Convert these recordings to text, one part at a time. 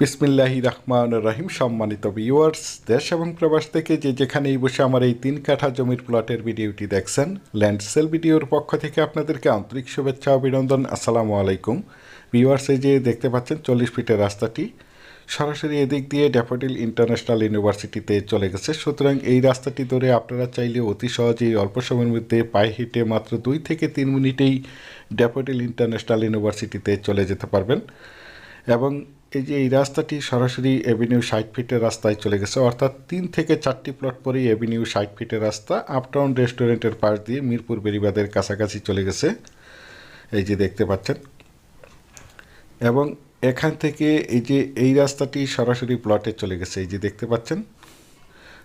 বিসমিল্লাহি রহমান রহিম, সম্মানিত ভিউয়ার্স দেশ এবং প্রবাস থেকে যে যেখানেই বসে আমার এই তিন কাঠা জমির প্লটের ভিডিওটি দেখছেন ল্যান্ড সেল ভিডিওর পক্ষ থেকে আপনাদেরকে আন্তরিক শুভেচ্ছা, অভিনন্দন, আসসালামু আলাইকুম। ভিউয়ার্স এই যে দেখতে পাচ্ছেন, চল্লিশ ফিটের রাস্তাটি, সরাসরি এদিক দিয়ে ড্যাফোডিল ইন্টারন্যাশনাল ইউনিভার্সিটিতে চলে গেছে। সুতরাং এই রাস্তাটি ধরে আপনারা চাইলে অতি সহজেই অল্প সময়ের মধ্যে পায়ে হেঁটে মাত্র দুই থেকে তিন মিনিটেই ড্যাফোডিল ইন্টারন্যাশনাল ইউনিভার্সিটিতে চলে যেতে পারবেন। এবং এই যে এই রাস্তাটি সরাসরি এভিনিউ ষাট ফিটের রাস্তায় চলে গেছে, অর্থাৎ তিন থেকে চারটি প্লট পরেই এভিনিউ ষাট ফিটের রাস্তা আপটাউন রেস্টুরেন্টের পাশ দিয়ে মিরপুর বেরিবাদের কাছাকাছি চলে গেছে। এই যে দেখতে পাচ্ছেন। এবং এখান থেকে এই যে এই রাস্তাটি সরাসরি প্লটে চলে গেছে, এই যে দেখতে পাচ্ছেন।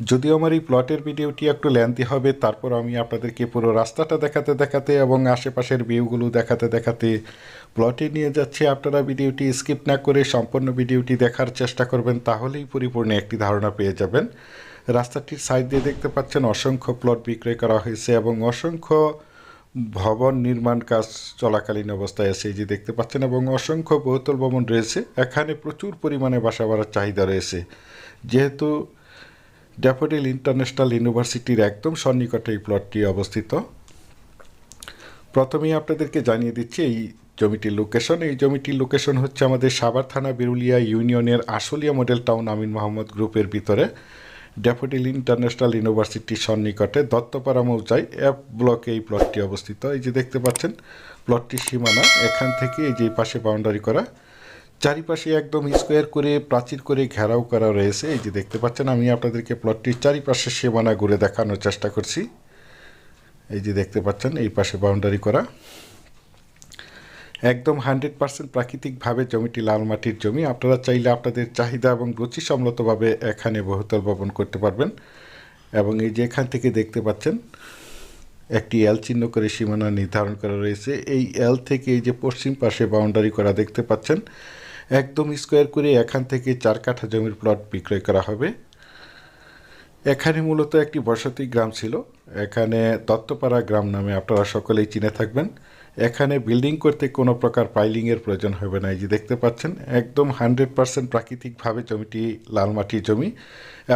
যদিও আমার এই প্লটের ভিডিওটি একটু লেন্থি হবে, তারপর আমি আপনাদেরকে পুরো রাস্তাটা দেখাতে দেখাতে এবং আশেপাশের ভিউগুলো দেখাতে দেখাতে প্লটে নিয়ে যাচ্ছি। আপনারা ভিডিওটি স্কিপ না করে সম্পূর্ণ ভিডিওটি দেখার চেষ্টা করবেন, তাহলেই পরিপূর্ণ একটি ধারণা পেয়ে যাবেন। রাস্তাটির সাইড দিয়ে দেখতে পাচ্ছেন অসংখ্য প্লট বিক্রয় করা হয়েছে এবং অসংখ্য ভবন নির্মাণ কাজ চলাকালীন অবস্থায় আছে। যে দেখতে পাচ্ছেন এবং অসংখ্য বহুতল ভবন রয়েছে। এখানে প্রচুর পরিমাণে বাসা বাড়ার চাহিদা রয়েছে। যেহেতু ড্যাফোডিল ইন্টারন্যাশনাল ইউনিভার্সিটির একদম সন্নিকটে এই প্লটটি অবস্থিত। প্রথমেই আপনাদেরকে জানিয়ে দিচ্ছি, এই জমিটির লোকেশন এই জমিটির লোকেশন হচ্ছে আমাদের সাভার থানা বিরুলিয়া ইউনিয়নের আশুলিয়া মডেল টাউন আমিন মোহাম্মদ গ্রুপের ভিতরে। ড্যাফোডিল ইন্টারন্যাশনাল ইউনিভার্সিটির সন্নিকটে দত্তপাড়া মৌজায় অ্যাপ ব্লকে এই প্লটটি অবস্থিত। এই যে দেখতে পাচ্ছেন, প্লটটির সীমানা, এখান থেকে এই যে পাশে বাউন্ডারি করা চারিপাশে একদম স্কোয়ার করে, প্রাচীর করে ঘেরাও করা রয়েছে। এই যে দেখতে পাচ্ছেন, আমি আপনাদেরকে প্লটটির চারিপাশে সীমানা ঘুরে দেখানোর চেষ্টা করছি। এই যে দেখতে পাচ্ছেন, এই পাশে বাউন্ডারি করা। একদম হান্ড্রেড পার্সেন্ট প্রাকৃতিকভাবে জমিটি লাল মাটির জমি। আপনারা চাইলে আপনাদের চাহিদা এবং রুচিসম্মতভাবে এখানে বহুতল ভবন করতে পারবেন। এবং এই যে এখান থেকে দেখতে পাচ্ছেন, একটি এল চিহ্ন করে সীমানা নির্ধারণ করা রয়েছে। এই এল থেকে এই যে পশ্চিম পাশে বাউন্ডারি করা দেখতে পাচ্ছেন। একদম স্কোয়ার করে এখান থেকে চার কাঠা জমির প্লট বিক্রয় করা হবে। এখানে মূলত একটি বসতি গ্রাম ছিল। এখানে দত্তপাড়া গ্রাম নামে আপনারা সকলেই চিনে থাকবেন। এখানে বিল্ডিং করতে কোনো প্রকার পাইলিংয়ের প্রয়োজন হবে না, এই যে দেখতে পাচ্ছেন। একদম হান্ড্রেড পার্সেন্ট প্রাকৃতিকভাবে জমিটি লাল মাটির জমি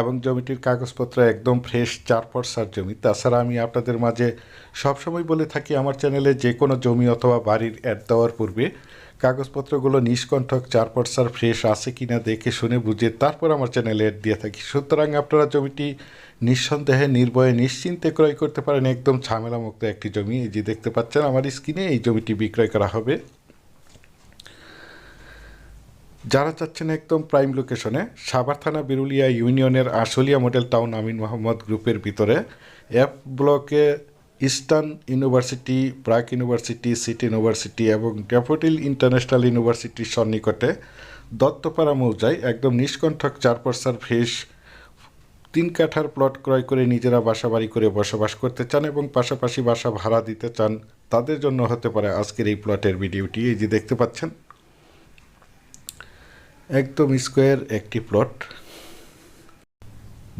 এবং জমিটির কাগজপত্র একদম ফ্রেশ চার পরসার জমি। তাছাড়া আমি আপনাদের মাঝে সবসময় বলে থাকি, আমার চ্যানেলে যে কোনো জমি অথবা বাড়ির অ্যাড দেওয়ার পূর্বে কাগজপত্রগুলো নিষ্কণ্ঠক চার পরসার ফ্রেশ আছে কিনা দেখে শুনে বুঝে তারপর আমার চ্যানেলে অ্যাড দিয়ে থাকি। সুতরাং আপনারা জমিটি নিঃসন্দেহে, নির্ভয়ে, নিশ্চিন্তে ক্রয় করতে পারেন। একদম ঝামেলামুক্ত একটি জমি। এই যে দেখতে পাচ্ছেন, আমার স্ক্রিনে এই জমিটি বিক্রয় করা হবে। যারা চাচ্ছেন একদম প্রাইম লোকেশনে সাভার থানা বিরুলিয়া ইউনিয়নের আশুলিয়া মডেল টাউন আমিন মোহাম্মদ গ্রুপের ভিতরে। অ্যাপ ব্লকে ইস্টার্ন ইউনিভার্সিটি, প্রাক ইউনিভার্সিটি, সিটি ইউনিভার্সিটি এবং ড্যাফোডিল ইন্টারন্যাশনাল ইউনিভার্সিটির সন্নিকটে দত্তপাড়া মৌজায় একদম নিষ্কণ্ঠক চার পরসার ফ্রেশ তিন কাঠার প্লট ক্রয় করে নিজেরা বাসা বাড়ি করে বসবাস করতে চান এবং পাশাপাশি বাসা ভাড়া দিতে চান, তাদের জন্য হতে পারে আজকের এই প্লটের ভিডিওটি। এই যে দেখতে পাচ্ছেন, একদম স্কোয়ার একটি প্লট।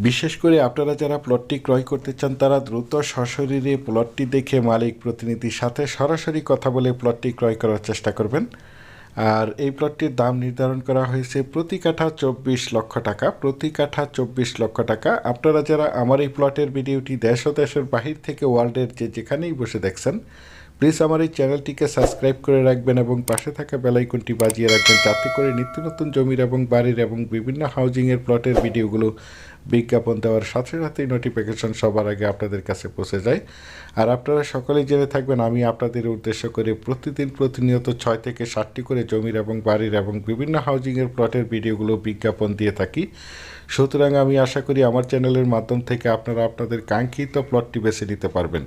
বিশেষ করে আপনারা যারা প্লটটি ক্রয় করতে চান, তারা দ্রুত সশরীরে প্লটটি দেখে মালিক প্রতিনিধির সাথে সরাসরি কথা বলে প্লটটি ক্রয় করার চেষ্টা করবেন। আর এই প্লটটির দাম নির্ধারণ করা হয়েছে প্রতি কাঠা চব্বিশ লক্ষ টাকা, প্রতি কাঠা চব্বিশ লক্ষ টাকা। আপনারা যারা আমার এই প্লটের ভিডিওটি দেশ ও দেশের বাহির থেকে ওয়ার্ল্ডের যে যেখানেই বসে দেখছেন প্লিজ আমার এই চ্যানেলটিকে সাবস্ক্রাইব করে রাখবেন এবং পাশে থাকা বেলাইকনটি বাজিয়ে রাখবেন যাতে করে নিত্য নতুন জমির এবং বাড়ির এবং বিভিন্ন হাউজিংয়ের প্লটের ভিডিওগুলো বিজ্ঞাপন দেওয়ার সাথে সাথেই নোটিফিকেশন সবার আগে আপনাদের কাছে পৌঁছে যায়। আর আপনারা সকলেই জেনে থাকবেন, আমি আপনাদের উদ্দেশ্য করে প্রতিদিন প্রতিনিয়ত ছয় থেকে ষাটটি করে জমির এবং বাড়ির এবং বিভিন্ন হাউজিংয়ের প্লটের ভিডিওগুলো বিজ্ঞাপন দিয়ে থাকি। সুতরাং আমি আশা করি আমার চ্যানেলের মাধ্যম থেকে আপনারা আপনাদের কাঙ্ক্ষিত প্লটটি বেছে নিতে পারবেন।